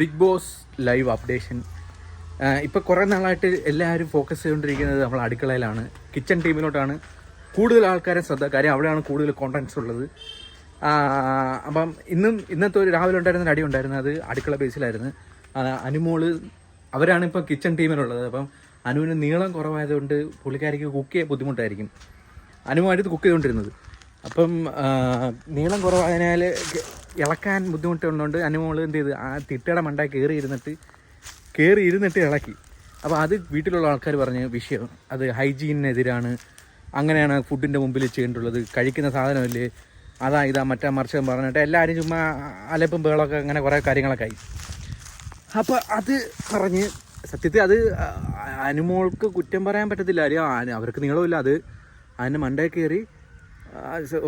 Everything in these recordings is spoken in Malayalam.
ബിഗ് ബോസ് ലൈവ് അപ്ഡേഷൻ ഇപ്പോൾ കുറേ നാളായിട്ട് എല്ലാവരും ഫോക്കസ് ചെയ്തുകൊണ്ടിരിക്കുന്നത് നമ്മൾ അടുക്കളയിലാണ്. കിച്ചൺ ടീമിലോട്ടാണ് കൂടുതൽ ആൾക്കാരെ ശ്രദ്ധ കാര്യം അവിടെയാണ് കൂടുതൽ കോണ്ടൻസ് ഉള്ളത്. അപ്പം ഇന്നും ഇന്നത്തെ ഒരു രാവിലെ ഉണ്ടായിരുന്ന അടി ഉണ്ടായിരുന്നത് അടുക്കള ബേസിലായിരുന്നു അനുമോൾ അവരാണ് ഇപ്പോൾ കിച്ചൺ ടീമിലുള്ളത് അപ്പം അനുവിന് നീളം കുറവായതുകൊണ്ട് പുള്ളിക്കാരിക്ക് കുക്ക് ചെയ്യാൻ ബുദ്ധിമുട്ടായിരിക്കും. അനുമായിട്ട് കുക്ക് ചെയ്തുകൊണ്ടിരുന്നത്. അപ്പം നീളം കുറവായതിനാൽ ഇളക്കാൻ ബുദ്ധിമുട്ടുള്ളതുകൊണ്ട് അനുമോൾ എന്ത് ചെയ്ത്? ആ തിട്ടയുടെ മണ്ട കയറി ഇരുന്നിട്ട് കയറി ഇരുന്നിട്ട് ഇളക്കി. അപ്പോൾ അത് വീട്ടിലുള്ള ആൾക്കാർ പറഞ്ഞ വിഷയം. അത് ഹൈജീനിനെതിരാണ് അങ്ങനെയാണ് ഫുഡിന്റെ മുമ്പിൽ ചെയ്യേണ്ടുള്ളത് കഴിക്കുന്ന സാധനമല്ലേ? അതാ ഇതാ മറ്റാ മറിച്ചും പറഞ്ഞിട്ട് എല്ലാവരും ചുമ്മാ അലപ്പും ബേളൊക്കെ അങ്ങനെ കുറേ കാര്യങ്ങളൊക്കെ ആയി. അപ്പോൾ അത് പറഞ്ഞ് സത്യത്തിൽ അത് അനുമോൾക്ക് കുറ്റം പറയാൻ പറ്റത്തില്ല. അവർക്ക് നീളമില്ല. അത് അതിന്റെ മണ്ടയിൽ കയറി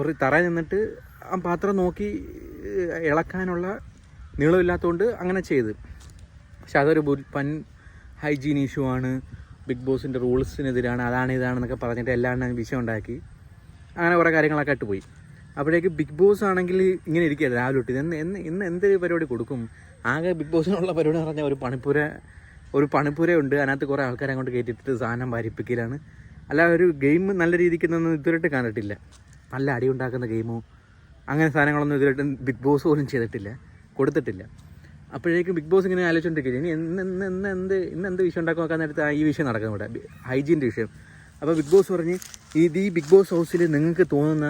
ഒരു തറ നിന്നിട്ട് ആ പാത്രം നോക്കി ഇളക്കാനുള്ള നീളമില്ലാത്തതുകൊണ്ട് അങ്ങനെ ചെയ്ത്. പക്ഷെ അതൊരു പൻ ഹൈജീൻ ഇഷ്യൂ ആണ്. ബിഗ് ബോസിന്റെ റൂൾസിനെതിരാണ് അതാണ് ഇതാണെന്നൊക്കെ പറഞ്ഞിട്ട് എല്ലാം വിഷയം ഉണ്ടാക്കി അങ്ങനെ കുറേ കാര്യങ്ങളൊക്കെ ആയിട്ട് പോയി. അപ്പോഴേക്ക് ബിഗ് ബോസ് ആണെങ്കിൽ ഇങ്ങനെ ഇരിക്കുകയാണ് രാവിലെ തൊട്ട് ഇന്ന് എന്ന് ഇന്ന് എന്ത് പരിപാടി കൊടുക്കും? ആകെ ബിഗ് ബോസിനുള്ള പരിപാടി എന്ന് പറഞ്ഞാൽ ഒരു പണിപ്പുര ഒരു പണിപ്പുര ഉണ്ട് അതിനകത്ത് കുറേ ആൾക്കാരെ അങ്ങോട്ട് കയറ്റിയിട്ട് സാധനം വാരിപ്പിക്കലാണ്. അല്ല ഒരു ഗെയിം നല്ല രീതിക്ക് നിന്ന് ഇതുവരെയായിട്ട് കണ്ടിട്ടില്ല. നല്ല അടി ഉണ്ടാക്കുന്ന ഗെയിമോ അങ്ങനെ സാധനങ്ങളൊന്നും ഇതിലിട്ട് ബിഗ് ബോസ് പോലും ചെയ്തിട്ടില്ല. കൊടുത്തിട്ടില്ല. അപ്പോഴേക്കും ബിഗ് ബോസ് ഇങ്ങനെ ആലോചിച്ചുകൊണ്ടിരിക്കുക ഇനി ഇന്ന് ഇന്ന് ഇന്ന് എന്ത് ഇന്ന് എന്ത് വിഷയം ഉണ്ടാക്കാൻ നോക്കാൻ നേരത്തെ ഈ വിഷയം നടക്കുന്നു ഇവിടെ? ഹൈജീന്റെ വിഷയം. അപ്പോൾ ബിഗ് ബോസ് പറഞ്ഞ് ഇത് ഈ ബിഗ് ബോസ് ഹൗസിൽ നിങ്ങൾക്ക് തോന്നുന്ന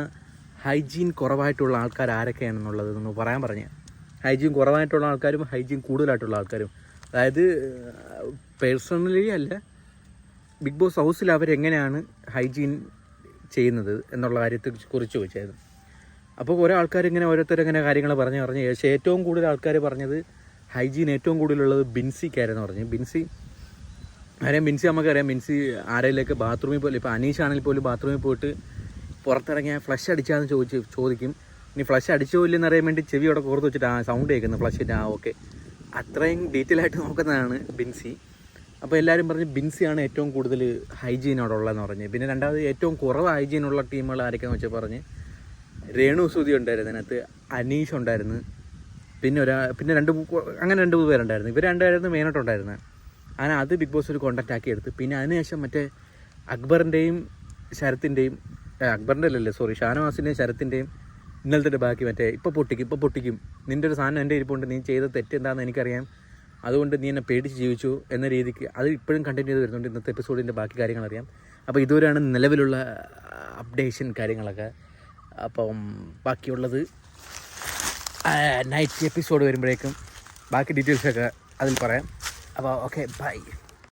ഹൈജീൻ കുറവായിട്ടുള്ള ആൾക്കാർ ആരൊക്കെയാണെന്നുള്ളത് എന്ന് പറയാൻ പറഞ്ഞു. ഹൈജീൻ കുറവായിട്ടുള്ള ആൾക്കാരും ഹൈജീൻ കൂടുതലായിട്ടുള്ള ആൾക്കാരും. അതായത് പേഴ്സണലി അല്ല ബിഗ് ബോസ് ഹൗസിൽ അവരെങ്ങനെയാണ് ഹൈജീൻ ചെയ്യുന്നത് എന്നുള്ള കാര്യത്തെ കുറിച്ച് ചോദിച്ചായിരുന്നു. അപ്പോൾ കുറേ ആൾക്കാർ ഇങ്ങനെ ഓരോരുത്തരിങ്ങനെ കാര്യങ്ങൾ പറഞ്ഞ് പറഞ്ഞു. പക്ഷേ ഏറ്റവും കൂടുതൽ ആൾക്കാർ പറഞ്ഞത് ഹൈജീൻ ഏറ്റവും കൂടുതലുള്ളത് ബിൻസിക്കാരെന്ന് പറഞ്ഞു. ബിൻസി അറിയാം ബിൻസി നമുക്കറിയാം. ബിൻസി ആരെയിലേക്ക് ബാത്റൂമിൽ പോലും ഇപ്പോൾ അനീഷ് ആണെങ്കിൽ പോലും ബാത്റൂമിൽ പോയിട്ട് പുറത്തിറങ്ങിയാൽ ഫ്ലഷ് അടിച്ചാന്ന് ചോദിച്ച് ചോദിക്കും. ഇനി ഫ്ലഷ് അടിച്ചോ ഇല്ലെന്ന് അറിയാൻ വേണ്ടി ചെവി അവിടെ കോർത്ത് വെച്ചിട്ട് ആ സൗണ്ട് കേൾക്കുന്നു ഫ്ലഷിന്റെ ആ ഓക്കെ. അത്രയും ഡീറ്റെയിൽ ആയിട്ട് നോക്കുന്നതാണ് ബിൻസി. അപ്പോൾ എല്ലാവരും പറഞ്ഞ് ബിൻസിയാണ് ഏറ്റവും കൂടുതൽ ഉള്ളതെന്ന് പറഞ്ഞ്. പിന്നെ രണ്ടാമത് ഏറ്റവും കുറവ് ഹൈജീൻ ഉള്ള ടീമുകൾ ആരൊക്കെയാണെന്ന് വെച്ചാൽ പറഞ്ഞ് രേണു സുതി ഉണ്ടായിരുന്നു അതിനകത്ത് അനീഷ് ഉണ്ടായിരുന്നു. പിന്നെ ഒരാ പിന്നെ രണ്ട് അങ്ങനെ രണ്ട് പേരുണ്ടായിരുന്നു. ഇവർ രണ്ടുപേരായിരുന്നു മെയിനായിട്ടുണ്ടായിരുന്നത് അങ്ങനെ അത് ബിഗ് ബോസ് ഒരു കോണ്ടാക്ട് ആക്കി എടുത്ത്. പിന്നെ അതിനുശേഷം മറ്റേ അക്ബറിന്റെയും ശരത്തിന്റെയും അക്ബറിന്റെ അല്ലല്ലേ സോറി ഷാനവാസിന്റെയും ശരത്തിന്റെയും ഇന്നലത്തെ ബാക്കി മറ്റേ ഇപ്പോൾ പൊട്ടിക്കും ഇപ്പോൾ പൊട്ടിക്കും. നിന്റെ ഒരു സാധനം എന്റെ ഇരിപ്പുണ്ട് നീ ചെയ്ത തെറ്റ് എന്താണെന്ന് എനിക്കറിയാം. അതുകൊണ്ട് നീ എന്നെ പേടിച്ച് ജീവിച്ചു എന്ന രീതിക്ക് അത് ഇപ്പോഴും കണ്ടിന്യൂ ചെയ്ത് വരുന്നുണ്ട്. ഇന്നത്തെ എപ്പിസോഡിന്റെ ബാക്കി കാര്യങ്ങൾ അറിയാം അപ്പോൾ ഇതുവരെയാണ് നിലവിലുള്ള അപ്ഡേഷൻ കാര്യങ്ങളൊക്കെ. അപ്പം ബാക്കിയുള്ളത് നൈറ്റ് എപ്പിസോഡ് വരുമ്പോഴേക്കും ബാക്കി ഡീറ്റെയിൽസൊക്കെ അതിൽ പറയാം. അപ്പോൾ ഓക്കെ ബൈ